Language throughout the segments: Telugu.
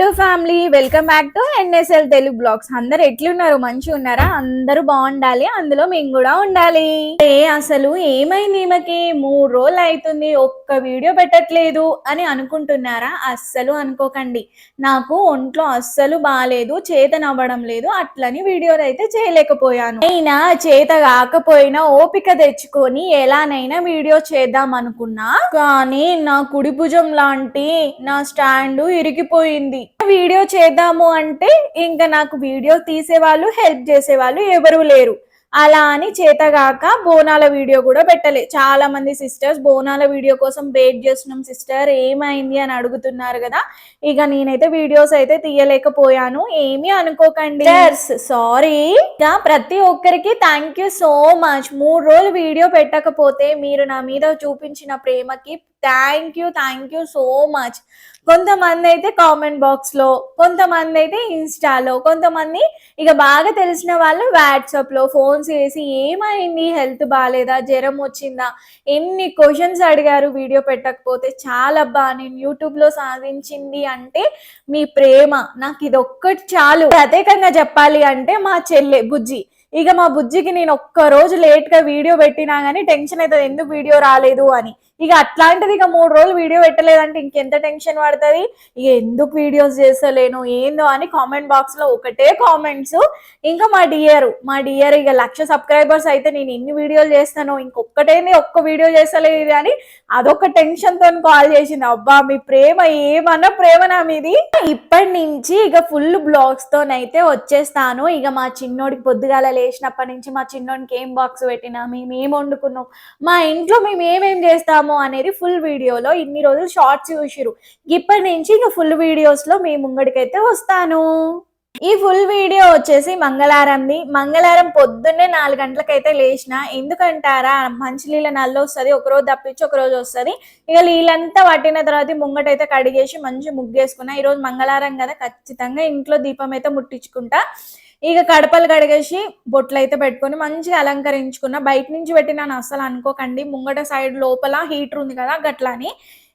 To family welcome back to NSL Telugu blogs. అందరు ఎట్లున్నారు? మంచిగా ఉన్నారా? అందరూ బాగుండాలి. అందులో మేము కూడా ఉండాలి. ఏ అసలు ఏమైంది ఈమెకి? మూడు రోజులు అవుతుంది. ఒక్క వీడియో పెట్టట్లేదు అని అనుకుంటున్నారా? అస్సలు అనుకోకండి. నాకు ఒంట్లో అస్సలు బాగాలేదు చేత నవ్వడం లేదు. అట్లని వీడియోలు అయితే చేయలేకపోయాను. అయినా చేత కాకపోయినా ఓపిక తెచ్చుకొని ఎలానైనా వీడియో చేద్దాం అనుకున్నా. కానీ నా కుడి భుజం లాంటి నా స్టాండ్ ఇరిగిపోయింది. వీడియో చేద్దాము అంటే ఇంకా నాకు వీడియో తీసేవాళ్ళు హెల్ప్ చేసేవాళ్ళు ఎవరు లేరు. అలా అని చేతగాక బోనాల వీడియో కూడా పెట్టలే. చాలా మంది సిస్టర్స్ బోనాల వీడియో కోసం వెయిట్ చేస్తున్నాం సిస్టర్ ఏమైంది? అని అడుగుతున్నారు కదా. ఇక నేనైతే వీడియోస్ అయితే తీయలేకపోయాను. ఏమీ అనుకోకండి. సారీ. ఇక ప్రతి ఒక్కరికి థ్యాంక్ యూ సో మచ్ మూడు రోజులు వీడియో పెట్టకపోతే మీరు నా మీద చూపించిన ప్రేమకి thank you thank you so much కొంతమంది అయితే కామెంట్ బాక్స్లో కొంతమంది అయితే ఇన్స్టాలో కొంతమంది ఇక బాగా తెలిసిన వాళ్ళు వాట్సాప్లో ఫోన్స్ చేసి ఏమైంది? హెల్త్ బాగాలేదా జ్వరం వచ్చిందా? ఎన్ని క్వశ్చన్స్ అడిగారు వీడియో పెట్టకపోతే చాలా బా నేను యూట్యూబ్లో సాధించింది అంటే మీ ప్రేమ. నాకు ఇది ఒక్కటి చాలు. ప్రత్యేకంగా చెప్పాలి అంటే మా చెల్లె బుజ్జి ఇక మా బుజ్జికి నేను ఒక్క రోజు లేట్గా వీడియో పెట్టినా గానీ టెన్షన్ అవుతుంది. ఎందుకు వీడియో రాలేదు అని. ఇక అట్లాంటిది ఇక మూడు రోజులు వీడియో పెట్టలేదంటే ఇంకెంత టెన్షన్ పడుతుంది? ఇక ఎందుకు వీడియోస్ చేస్తలేను? ఏందో అని కామెంట్ బాక్స్లో ఒకటే కామెంట్స్ ఇంకా మా డియర్ మా డియర్ ఇక లక్ష సబ్స్క్రైబర్స్ అయితే నేను ఎన్ని వీడియోలు చేస్తాను ఇంకొక్కటేంది ఒక్క వీడియో చేస్తలేదు అని అదొక టెన్షన్తో కాల్ చేసింది. అబ్బా మీ ప్రేమ ఏమన్నా ప్రేమ నా మీది? ఇప్పటి నుంచి ఇక ఫుల్ బ్లాగ్స్ తోనైతే వచ్చేస్తాను. ఇక మా చిన్నోడికి పొద్దుగాల లేచినప్పటి నుంచి మా చిన్నోనికి ఏం బాక్స్ పెట్టినా మేము ఏం వండుకున్నాం మా ఇంట్లో మేము ఏమేం చేస్తాము అనేది ఫుల్ వీడియోలో ఇన్ని రోజులు షార్ట్స్ చూసిరు ఇప్పటి నుంచి ఇక ఫుల్ వీడియోస్లో మీ ముంగడికైతే వస్తాను. ఈ ఫుల్ వీడియో వచ్చేసి మంగళారంది. మంగళవారం పొద్దున్నే నాలుగు గంటలకైతే లేచిన ఎందుకంటారా మంచి నీళ్ళ నల్ల వస్తుంది ఒకరోజు తప్పించి ఒక రోజు వస్తుంది. ఇక నీళ్ళంతా పట్టిన తర్వాత ముంగటైతే కడిగేసి మంచి ముగ్గేసుకున్నా. ఈరోజు మంగళవారం కదా ఖచ్చితంగా ఇంట్లో దీపం అయితే ముట్టించుకుంటా. ఇక కడపలు కడిగేసి బొట్లు అయితే పెట్టుకొని మంచిగా అలంకరించుకున్న. బయట నుంచి పెట్టినాను అస్సలు అనుకోకండి. ముంగట సైడ్ లోపల హీటర్ ఉంది కదా గట్లని.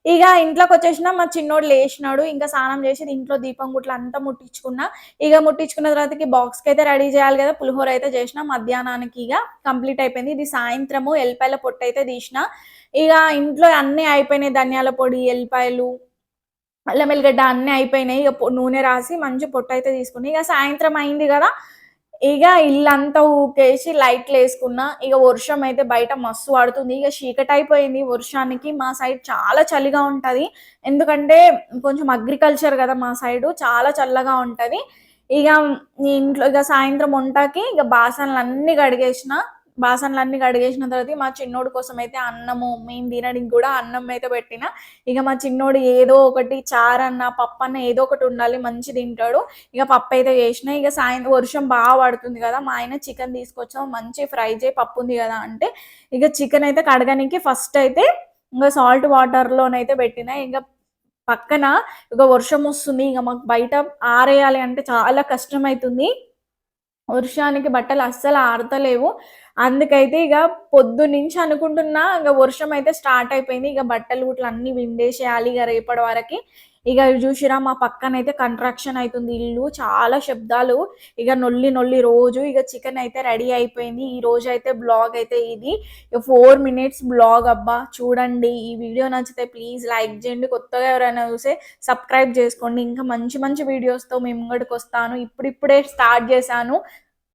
ఇక ఇంట్లోకి వచ్చేసిన మా చిన్నోడు లేచినాడు. ఇంకా స్నానం చేసి ఇంట్లో దీపం గుట్ల అంతా ముట్టించుకున్నా. ఇక ముట్టించుకున్న తర్వాతకి బాక్స్కి అయితే రెడీ చేయాలి కదా. పులిహోర అయితే చేసిన మధ్యాహ్నానికి ఇక కంప్లీట్ అయిపోయింది. ఇది సాయంత్రము ఎల్లిపాయల పొట్టు అయితే తీసిన. ఇక ఇంట్లో అన్నీ అయిపోయినాయి. ధనియాల పొడి ఎల్లిపాయలు అల్లం ఎల్లిగడ్డ అన్నీ అయిపోయినాయి. ఇక నూనె రాసి మంచి పొట్టు అయితే తీసుకుని ఇక సాయంత్రం అయింది కదా ఇక ఇల్లంతా ఊకేసి లైట్లు వేసుకున్నా. ఇక వర్షం అయితే బయట మస్తు పడుతుంది. ఇక చీకటి అయిపోయింది వర్షానికి. మా సైడ్ చాలా చలిగా ఉంటుంది. ఎందుకంటే కొంచెం అగ్రికల్చర్ కదా మా సైడ్. చాలా చల్లగా ఉంటుంది. ఇక ఇంట్లో ఇక సాయంత్రం వంటకి ఇక బాసనలు అన్నీ కడిగేసిన. బాసనలు కడిగేసిన తర్వాత మా చిన్నోడి కోసం అయితే అన్నము మేము తినడానికి కూడా అన్నం అయితే పెట్టిన. ఇక మా చిన్నోడు ఏదో ఒకటి చారన్న పప్పు అన్న ఏదో ఒకటి ఉండాలి మంచి తింటాడు. ఇక పప్పు అయితే చేసిన. ఇక సాయంత్రం వర్షం బాగా పడుతుంది కదా మా ఆయన చికెన్ తీసుకొచ్చాం. మంచి ఫ్రై చేయి పప్పు ఉంది కదా అంటే. ఇక చికెన్ అయితే కడగడానికి ఫస్ట్ అయితే ఇంకా సాల్ట్ వాటర్లోనైతే పెట్టిన. ఇంకా పక్కన ఇక వర్షం వస్తుంది. ఇంకా మాకు బయట ఆరేయాలి అంటే చాలా కష్టం అవుతుంది వర్షానికి బట్టలు అస్సలు ఆరతలేవు. అందుకైతే ఇక పొద్దు నుంచి అనుకుంటున్నా ఇక వర్షం అయితే స్టార్ట్ అయిపోయింది. ఇక బట్టలు గుట్లు అన్ని విండేసేయాలి ఇక రేపటి వరకి. ఇక చూసిరా మా పక్కన అయితే కన్స్ట్రక్షన్ అవుతుంది ఇల్లు. చాలా శబ్దాలు. ఇక నొల్లి నొల్లి రోజు ఇక చికెన్ అయితే రెడీ అయిపోయింది. ఈ రోజు అయితే బ్లాగ్ అయితే ఇది. ఫోర్ మినిట్స్ బ్లాగ్ అబ్బా. చూడండి ఈ వీడియో నచ్చితే ప్లీజ్ లైక్ చేయండి. కొత్తగా ఎవరైనా చూసే సబ్స్క్రైబ్ చేసుకోండి. ఇంకా మంచి మంచి వీడియోస్తో మేము ముంగడికి వస్తాను ఇప్పుడిప్పుడే స్టార్ట్ చేశాను.